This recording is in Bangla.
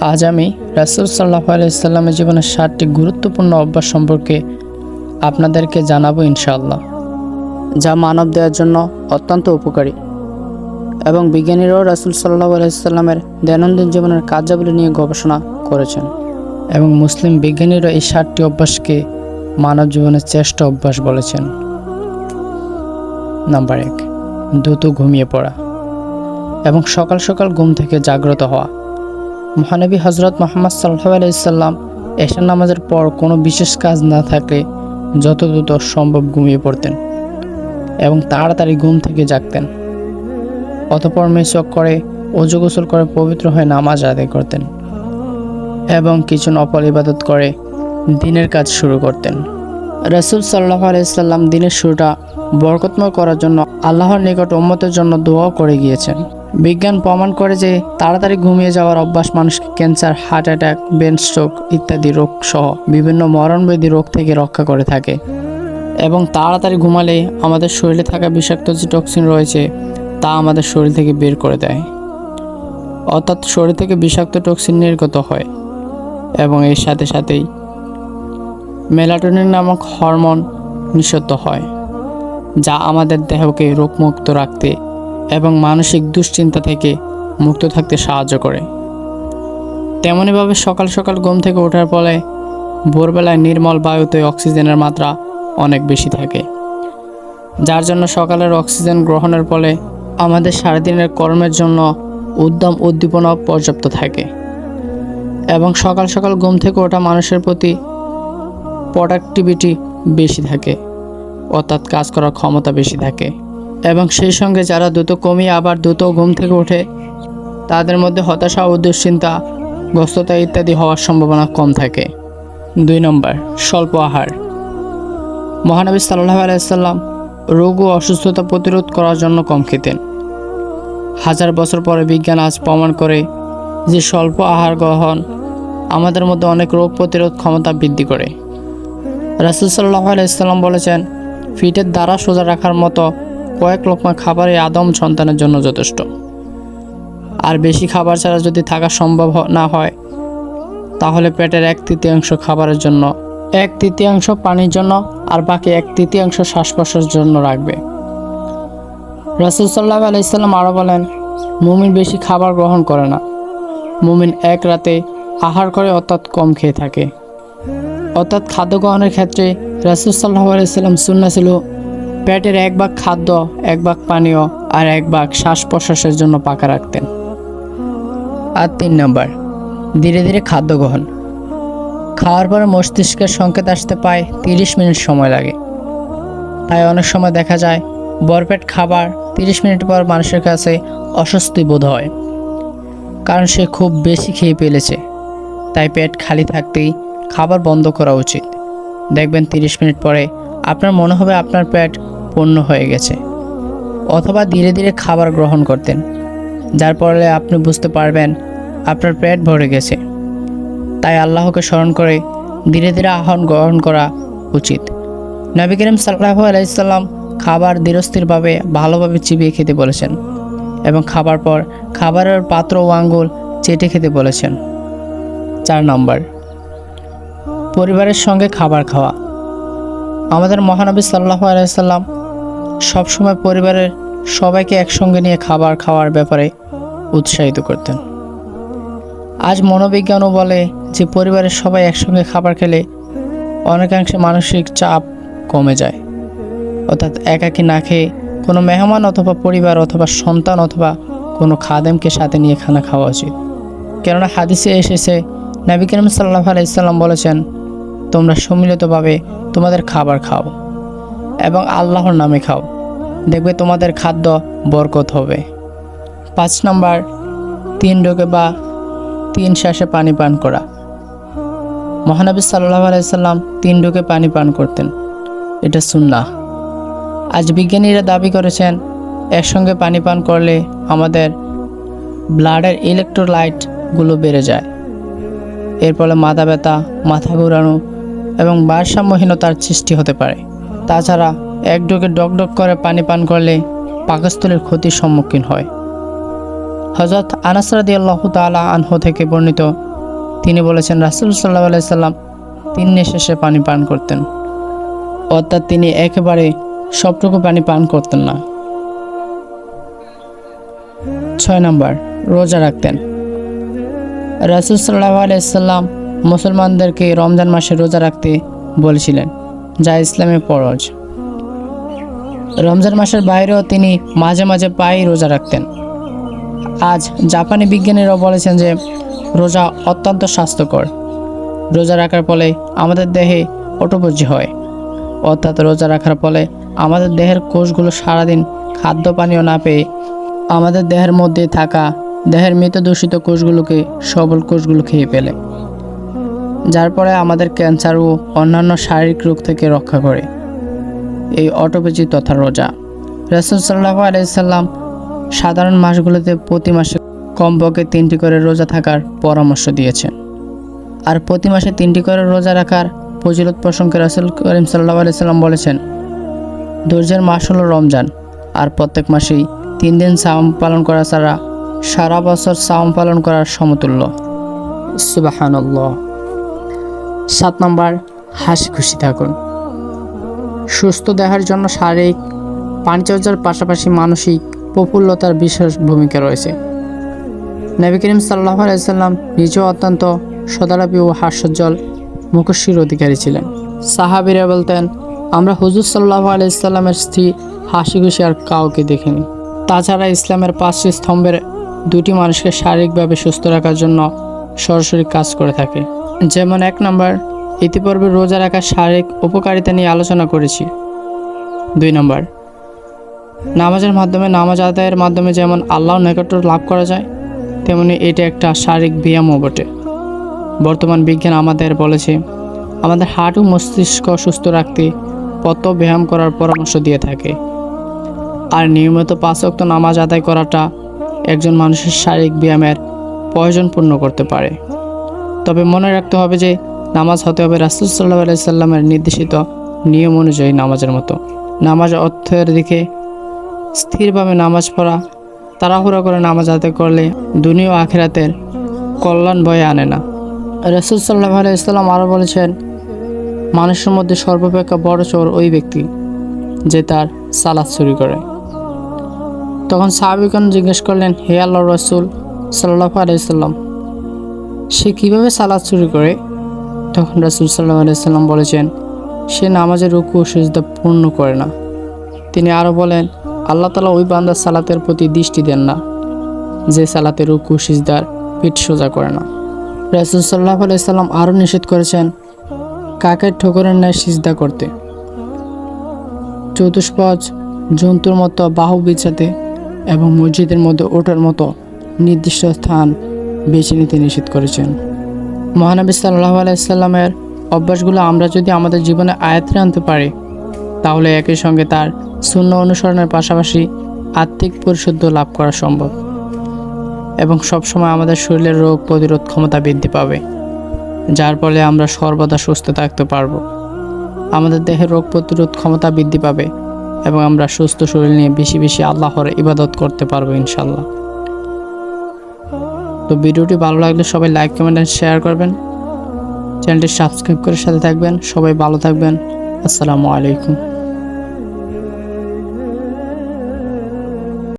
আজ আমি রাসুল সাল্লাহ আলাইসাল্লামের জীবনের সাতটি গুরুত্বপূর্ণ অভ্যাস সম্পর্কে আপনাদেরকে জানাব ইনশাআল্লাহ, যা মানব দেওয়ার জন্য অত্যন্ত উপকারী। এবং বিজ্ঞানীরাও রাসুল সাল্লাহ আলাইসাল্লামের দৈনন্দিন জীবনের কার্যাবলী নিয়ে গবেষণা করেছেন। এবং মুসলিম বিজ্ঞানীরা এই সাতটি অভ্যাসকে মানব জীবনের শ্রেষ্ঠ অভ্যাস বলেছেন। নাম্বার এক, দ্রুত ঘুমিয়ে পড়া এবং সকাল সকাল ঘুম থেকে জাগ্রত হওয়া। মহানবী হজরত মোহাম্মদ সাল্লাহ আলাইসাল্লাম এশার নামাজের পর কোনো বিশেষ কাজ না থাকলে যত দ্রুত সম্ভব ঘুমিয়ে পড়তেন এবং তাড়াতাড়ি ঘুম থেকে জাগতেন। অতপর মেসক করে অজু গোসল করে পবিত্র হয়ে নামাজ আদায় করতেন এবং কিছু নফল ইবাদত করে দিনের কাজ শুরু করতেন। রসুল সাল্লাহ আলাইসাল্লাম দিনের শুরুটা বরকতময় করার জন্য আল্লাহর নিকট উম্মতের জন্য দোয়াও করে গিয়েছেন। বিজ্ঞান প্রমাণ করে যে তাড়াতাড়ি ঘুমিয়ে যাওয়ার অভ্যাস মানুষকে cancer, heart attack, brain stroke ইত্যাদি রোগ সহ বিভিন্ন মরণবেদী রোগ থেকে রক্ষা করে থাকে। এবং তাড়াতাড়ি ঘুমালে আমাদের শরীরে থাকা বিষাক্ত যে টক্সিন রয়েছে, তা আমাদের শরীর থেকে বের করে দেয়। অর্থাৎ শরীর থেকে বিষাক্ত টক্সিন নির্গত হয়। এবং এর সাথে সাথেই মেলাটোনিন নামক হরমোন নিঃসত্ব হয়, যা আমাদের দেহকে রোগমুক্ত রাখতে এবং মানসিক দুশ্চিন্তা থেকে মুক্ত থাকতে সাহায্য করে। তেমনইভাবে সকাল সকাল ঘুম থেকে ওঠার ফলে ভোরবেলায় নির্মল বায়ুতে অক্সিজেনের মাত্রা অনেক বেশি থাকে। যার জন্য সকালের অক্সিজেন গ্রহণের ফলে আমাদের সারাদিনের কর্মের জন্য উদ্যম উদ্দীপনা পর্যাপ্ত থাকে। এবং সকাল সকাল ঘুম থেকে ওঠা মানুষের প্রতি প্রোডাক্টিভিটি বেশি থাকে, অর্থাৎ কাজ করার ক্ষমতা বেশি থাকে। এবং সেই সঙ্গে যারা দ্রুত কমিয়ে আবার দ্রুত ঘুম থেকে ওঠে, তাদের মধ্যে হতাশা ও দুশ্চিন্তা গ্রস্ততা ইত্যাদি হওয়ার সম্ভাবনা কম থাকে। দুই নম্বর, স্বল্প আহার। মহানবী সাল্লাহ আলাইসাল্লাম রোগ ও অসুস্থতা প্রতিরোধ করার জন্য কম খেতেন। হাজার বছর পরে বিজ্ঞান আজ প্রমাণ করে যে স্বল্প আহার গ্রহণ আমাদের মধ্যে অনেক রোগ প্রতিরোধ ক্ষমতা বৃদ্ধি করে। রাসুল সাল্লাহ আলাইসাল্লাম বলেছেন, ফিটের দ্বারা সোজা রাখার মতো কয়েক লোকমা খাবারই আদম সন্তানের জন্য যথেষ্ট। আর বেশি খাবার ছাড়া যদি থাকা সম্ভব না হয়, তাহলে পেটের এক তৃতীয়াংশ খাবারের জন্য, এক তৃতীয়াংশ পানির জন্য, আর বাকি এক তৃতীয়াংশ শ্বাস জন্য রাখবে। রাসুল সাল্লাহ আলাইসাল্লাম আরও বলেন, মুমিন বেশি খাবার গ্রহণ করে না। মুমিন এক রাতে আহার করে অর্থাৎ কম খেয়ে থাকে। অর্থাৎ খাদ্য গ্রহণের ক্ষেত্রে রাসুল সাল্লাহ আলাইসাল্লাম সুন্না ছিল পেটের এক ভাগ খাদ্য, এক ভাগ পানীয় আর এক ভাগ শ্বাস প্রশ্বাসের জন্য পাকা রাখতেন। আর তিন নম্বর, ধীরে ধীরে খাদ্য গ্রহণ। খাওয়ার পরে মস্তিষ্কের সংকেত আসতে প্রায় তিরিশ মিনিট সময় লাগে। তাই অনেক সময় দেখা যায়, বরপেট খাবার তিরিশ মিনিট পর মানুষের কাছে অস্বস্তি বোধ হয়। কারণ সে খুব বেশি খেয়ে ফেলেছে। তাই পেট খালি থাকতেই খাবার বন্ধ করা উচিত। দেখবেন তিরিশ মিনিট পরে আপনার মনে হবে আপনার পেট পূর্ণ হয়ে গেছে। অথবা ধীরে ধীরে খাবার গ্রহণ করতেন, যার ফলে আপনি বুঝতে পারবেন আপনার পেট ভরে গেছে। তাই আল্লাহকে স্মরণ করে ধীরে ধীরে আহ্বান গ্রহণ করা উচিত। নবী করিম সাল্লাহ আলাইসাল্লাম খাবার ধীরস্থিরভাবে, ভালোভাবে চিবিয়ে খেতে বলেছেন এবং খাবার পর খাবারের পাত্র ও আঙ্গুল চেটে খেতে বলেছেন। চার নম্বর, পরিবারের সঙ্গে খাবার খাওয়া। আমাদের মহানবী সাল্লাহ আলাইসাল্লাম সবসময় পরিবারের সবাইকে একসঙ্গে নিয়ে খাবার খাওয়ার ব্যাপারে উৎসাহিত করতেন। আজ মনোবিজ্ঞানও বলে যে পরিবারের সবাই একসঙ্গে খাবার খেলে অনেকাংশে মানসিক চাপ কমে যায়। অর্থাৎ একাকি না খেয়ে কোনো মেহমান অথবা পরিবার অথবা সন্তান অথবা কোনো খাদেমকে সাথে নিয়ে খানা খাওয়া উচিত। কেননা হাদিসে এসেছে, নবী করিম সাল্লাহ আলাইসাল্লাম বলেছেন তোমরা সম্মিলিতভাবে তোমাদের খাবার খাও এবং আল্লাহর নামে খাও। দেখবে তোমাদের খাদ্য বরকত হবে। পাঁচ নম্বর, তিন ডোকে বা তিন শ্বাসে পানি পান করা। মহানবী সাল্লাহ আলাইসাল্লাম তিন ডোকে পানি পান করতেন। এটা সুন্নাহ। আজ বিজ্ঞানীরা দাবি করেছেন, একসঙ্গে পানি পান করলে আমাদের ব্লাডের ইলেকট্রোলাইটগুলো বেড়ে যায়। এর ফলে মাথা ব্যথা, মাথা ঘোরানো এবং ভারসাম্যহীনতার সৃষ্টি হতে পারে। তাছাড়া এক ডোকে ডক ডক করে পানি পান করলে পাকস্থলীর ক্ষতির সম্মুখীন হয়। হজরত আনাসরাদি আল্লাহ তালা আনহ থেকে বর্ণিত, তিনি বলেছেন, রাসুল সাল্লাহ আলাইসাল্লাম তিন শেষে পানি পান করতেন। অর্থাৎ তিনি একেবারে সবটুকু পানি পান করতেন না। ছয় নম্বর, রোজা রাখতেন। রাসুল সাল্লাহ আলাইসাল্লাম মুসলমানদেরকে রমজান মাসে রোজা রাখতে বলেছিলেন, যা ইসলামে পরজ রমজান মাসের বাইরেও তিনি মাঝে মাঝে পায়ে রোজা রাখতেন। আজ জাপানি বিজ্ঞানীরাও বলেছেন যে, রোজা অত্যন্ত স্বাস্থ্যকর। রোজা রাখার ফলে আমাদের দেহে অটোপজি হয়। অর্থাৎ রোজা রাখার ফলে আমাদের দেহের কোষগুলো সারাদিন খাদ্য পানীয় না পেয়ে আমাদের দেহের মধ্যে থাকা দেহের মৃত দূষিত কোষগুলোকে সবল কোষগুলো খেয়ে ফেলে। যার ফলে আমাদের ক্যান্সার ও অন্যান্য শারীরিক রোগ থেকে রক্ষা করে। এই অটোপেজি তথা রোজা। রসুল সাল্লাহ আলাইসাল্লাম সাধারণ মাসগুলোতে প্রতি মাসে কমপক্ষে তিনটি করে রোজা থাকার পরামর্শ দিয়েছেন। আর প্রতি মাসে তিনটি করে রোজা রাখার ফজিলত প্রসঙ্গে রসুল করিম সাল্লাহ আলাইসাল্লাম বলেছেন, ধৈর্যের মাস হলো রমজান, আর প্রত্যেক মাসেই তিন দিন সাম পালন করা ছাড়া সারা বছর সাম পালন করার সমতুল্য। সুবাহানল্লাহ। সাত নম্বর, হাসি খুশি থাকুন। সুস্থ দেহার জন্য শারীরিক পানিচর্যার পাশাপাশি মানসিক প্রফুল্লতার বিশেষ ভূমিকা রয়েছে। নবী করিম সাল্লাহ আলাইসাল্লাম নিজেও অত্যন্ত সদালাপী ও হাস্যজ্জ্বল মুখশ্রীর অধিকারী ছিলেন। সাহাবিরা বলতেন, আমরা হুজুর সাল্লাহ আলাইসাল্লামের স্ত্রী হাসি খুশি আর কাউকে দেখিনি। তাছাড়া ইসলামের পাঁচটি স্তম্ভের দুটি মানুষকে শারীরিকভাবে সুস্থ রাখার জন্য সরাসরি কাজ করে থাকে। যেমন এক নম্বর, ইতিপূর্বে রোজা রাখার শারীরিক উপকারিতা নিয়ে আলোচনা করেছি। দুই নম্বর, নামাজের মাধ্যমে নামাজ আদায়ের মাধ্যমে যেমন আল্লাহ নৈকট্য লাভ করা যায়, তেমনি এটা একটা শারীরিক ব্যায়ামও বটে। বর্তমান বিজ্ঞান আমাদের বলেছে, আমাদের হার্ট ও মস্তিষ্ক সুস্থ রাখতে কত ব্যায়াম করার পরামর্শ দিয়ে থাকে। আর নিয়মিত পাঁচ ওয়াক্ত নামাজ আদায় করাটা একজন মানুষের শারীরিক ব্যায়ামের প্রয়োজন পূর্ণ করতে পারে। তবে মনে রাখতে হবে যে নামাজ হতে হবে রাসুল সাল্লাহ আলাইসাল্লামের নির্দেশিত নিয়ম অনুযায়ী নামাজের মতো। নামাজ অর্থের দিকে স্থিরভাবে নামাজ পড়া, তাড়াহুড়া করে নামাজ আদায় করলে দুনিয়া আখেরাতের কল্যাণ বয়ে আনে না। রসুল সাল্লাহ আলাইসাল্লাম আরও বলেছেন, মানুষের মধ্যে সর্বাপেক্ষা বড় চোর ওই ব্যক্তি যে তার সালাদ চুরি করে। তখন সাহাবিগণ জিজ্ঞেস করলেন, হে আল্লাহ রসুল সাল্লাহ আলাইসাল্লাম সে কীভাবে সালাদ চুরি করে? তখন রাসুল সাল্লাহ আলাইসাল্লাম বলেছেন, সে নামাজের রুকু ও সিজদা পূর্ণ করে না। তিনি আরও বলেন, আল্লাহ তালা ওই বান্দার সালাতের প্রতি দৃষ্টি দেন না, যে সালাতে রুকু সিজদার পিঠ সোজা করে না। রাসুল সাল্লাহ আলাইসাল্লাম আরও নিষেধ করেছেন, কাকের ঠোকরের ন্যায় সিজদা করতে। চতুষ্পদ জন্তুর মতো বাহু বিছাতে এবং মসজিদের মধ্যে ওঠার মতো নির্দিষ্ট স্থান বেছে নিতে নিষেধ করেছেন। মহানবী সাল্লাহ আলাইসাল্লামের অভ্যাসগুলো আমরা যদি আমাদের জীবনে আয়ত্তে আনতে পারি, তাহলে একই সঙ্গে তার শূন্য অনুসরণের পাশাপাশি আত্মিক পরিশুদ্ধ লাভ করা সম্ভব এবং সবসময় আমাদের শরীরের রোগ প্রতিরোধ ক্ষমতা বৃদ্ধি পাবে, যার ফলে আমরা সর্বদা সুস্থ থাকতে পারব। আমাদের দেহের রোগ প্রতিরোধ ক্ষমতা বৃদ্ধি পাবে এবং আমরা সুস্থ শরীর নিয়ে বেশি বেশি আল্লাহর ইবাদত করতে পারব ইনশাল্লাহ তো ভিডিওটি ভালো লাগলে সবাই লাইক কমেন্ট আর শেয়ার করবেন। চ্যানেলটি সাবস্ক্রাইব করে সাথে থাকবেন। সবাই ভালো থাকবেন। আসসালামু আলাইকুম।